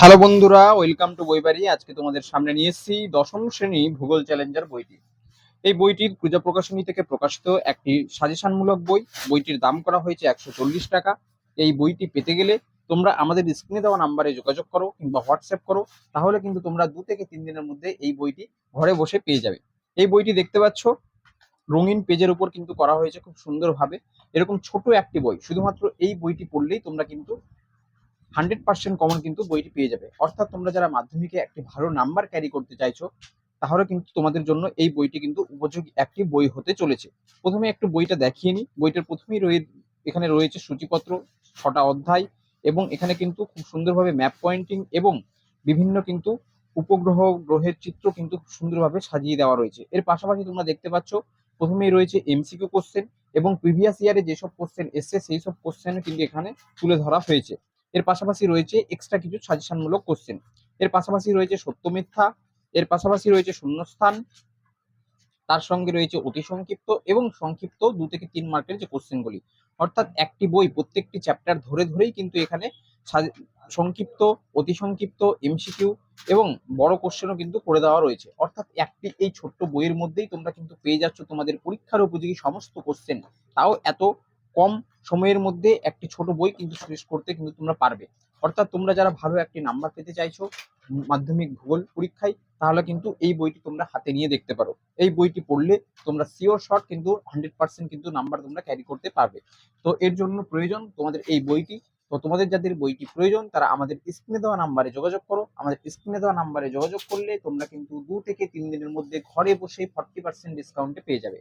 Hello বন্ধুরা, welcome to বইবাড়ি। আজকে তোমাদের সামনে নিয়ে এসেছি দশম শ্রেণি ভূগোল চ্যালেঞ্জার বইটি। এই বইটির পূজা প্রকাশনী থেকে প্রকাশিত একটি সাজেশনমূলক বই। বইটির দাম করা হয়েছে একশো চল্লিশ টাকা। এই বইটি পেতে গেলে তোমরা আমাদের স্ক্রিনে দেওয়া নাম্বারে যোগাযোগ করো কিংবা হোয়াটসঅ্যাপ করো, তাহলে কিন্তু তোমরা দু থেকে তিন দিনের মধ্যে এই বইটি ঘরে বসে পেয়ে যাবে। এই বইটি দেখতে পাচ্ছ, রঙিন পেজের উপর কিন্তু করা হয়েছে খুব সুন্দরভাবে। এরকম ছোট একটি বই, শুধুমাত্র এই বইটি পড়লেই তোমরা কিন্তু হান্ড্রেড পার্সেন্ট কমন কিন্তু বইটি পেয়ে যাবে। অর্থাৎ তোমরা যারা মাধ্যমিকে একটি ভালো নাম্বার ক্যারি করতে চাইছো, তাহলে কিন্তু তোমাদের জন্য এই বইটি কিন্তু উপযোগী একটি বই হতে চলেছে। প্রথমে একটু বইটা দেখিয়ে নিই। বইটার প্রথমেই রয়ে এখানে রয়েছে সূচিপত্র, ছটা অধ্যায় এবং এখানে কিন্তু খুব সুন্দরভাবে ম্যাপ পয়েন্টিং এবং বিভিন্ন কিন্তু উপগ্রহ গ্রহের চিত্র কিন্তু খুব সুন্দরভাবে সাজিয়ে দেওয়া রয়েছে। এর পাশাপাশি তোমরা দেখতে পাচ্ছ, প্রথমেই রয়েছে এমসিকিউ কোশ্চেন এবং প্রিভিয়াস ইয়ারে যেসব কোশ্চেন এসছে সেই সব কোশ্চেন কিন্তু এখানে তুলে ধরা হয়েছে। এর পাশাপাশি রয়েছে এক্সট্রা কিছু সাজেশনমূলক কোশ্চেন এর পাশাপাশি রয়েছে সত্য মিথ্যা, এর পাশাপাশি রয়েছে শূন্যস্থান, তার সঙ্গে রয়েছে অতি সংক্ষিপ্ত এবং সংক্ষিপ্ত দু থেকে তিন মার্কের যে কোশ্চেনগুলি অর্থাৎ একটি বই প্রত্যেকটি চ্যাপ্টার ধরে ধরেই কিন্তু এখানে সংক্ষিপ্ত, অতি সংক্ষিপ্ত এমসিকিউ এবং বড় কোশ্চেনও কিন্তু করে দেওয়া রয়েছে। অর্থাৎ একটি এই ছোট্ট বইয়ের মধ্যেই তোমরা কিন্তু পেয়ে যাচ্ছ তোমাদের পরীক্ষার উপযোগী সমস্ত কোশ্চেন তাও এত কম সময়ের মধ্যে একটি ছোট বই কিন্তু শেষ করতে কিন্তু তোমরা পারবে। অর্থাৎ তোমরা যারা ভালো একটি নাম্বার পেতে চাইছো, মাধ্যমিক, ভূগোল, পরীক্ষায়, তাহলে কিন্তু এই বইটি তোমরা হাতে নিয়ে দেখতে পারো। এই বইটি পড়লে তোমরা সিওর শর্ট কিন্তু হান্ড্রেড পার্সেন্ট কিন্তু নাম্বার তোমরা ক্যারি করতে পারবে। তো এর জন্য প্রয়োজন তোমাদের এই বইটি। তো তোমাদের যাদের বইটি প্রয়োজন, তারা আমাদের স্ক্রিনে দেওয়া নাম্বারে যোগাযোগ করো। আমাদের স্ক্রিনে দেওয়া নাম্বারে যোগাযোগ করলে তোমরা কিন্তু দু থেকে তিন দিনের মধ্যে ঘরে বসে ফর্টি পার্সেন্ট ডিসকাউন্টে পেয়ে যাবে।